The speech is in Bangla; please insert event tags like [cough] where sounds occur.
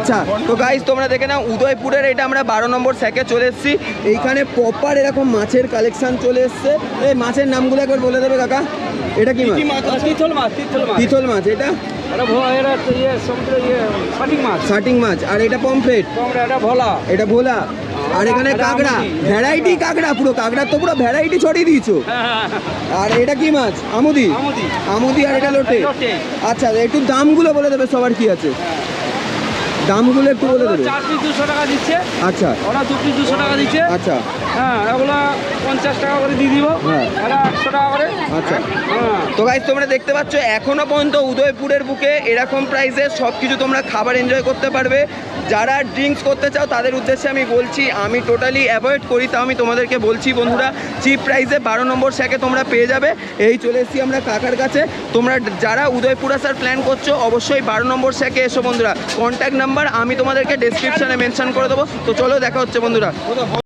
আচ্ছা তো গাইজ তোমরা দেখে নাও উদয়পুরের এটা আমরা বারো নম্বর স্যাকে চলে এসেছি। এইখানে প্রপার এরকম মাছের কালেকশন চলে এসছে। এই মাছের নামগুলো একবার বলে দেবে কাকা। এটা কি মাছ? তিথল মাছ তিথল মাছ। পিথল মাছ এটা? ইয়ে ইয়ে শাটিং মাছ। আর এটা পমফ্লেট তোমরা এটা ভোলা। এটা ভোলা। আর এখানে কাঁকড়া। ভ্যারাইটি কাঁকড়া পুরো কাঁকড়ার তো পুরো ভ্যারাইটি ছড়িয়ে দিয়েছ। [laughs] আর এটা কি মাছ? আমুদি? আমুদি। আমুদি আর এটা লোটে। লোটে। আচ্ছা একটু দামগুলো বলে দেবে সবার কি আছে। দামগুলো একটু বলে দেবে চার পিস দুশো টাকা দিচ্ছে। আচ্ছা। ওরা দু পিস দুশো টাকা দিচ্ছে। আচ্ছা। হ্যাঁ এগুলো পঞ্চাশ টাকা করে দিয়ে দিব। হ্যাঁ। একশো টাকা করে। আচ্ছা। হ্যাঁ। তো গাইজ তোমরা দেখতে পাচ্ছ এখনও পর্যন্ত উদয়পুরের বুকে এরকম প্রাইসে সব কিছু তোমরা খাবার এনজয় করতে পারবে। যারা ড্রিঙ্কস করতে চাও, তাদের উদ্দেশ্যে আমি বলছি, আমি টোটালি অ্যাভয়েড করি তাও আমি তোমাদেরকে বলছি বন্ধুরা। চিপ প্রাইসে বারো নম্বর স্যাকে তোমরা পেয়ে যাবে। এই চলে এসেছি আমরা কাকার কাছে। তোমরা যারা উদয়পুর আসার প্ল্যান করছ, অবশ্যই বারো নম্বর স্যাকে এসো বন্ধুরা। কন্ট্যাক্ট নাম্বার আমি তোমাদেরকে ডেসক্রিপশানে মেনশন করে দেবো। তো চলো দেখা হচ্ছে বন্ধুরা।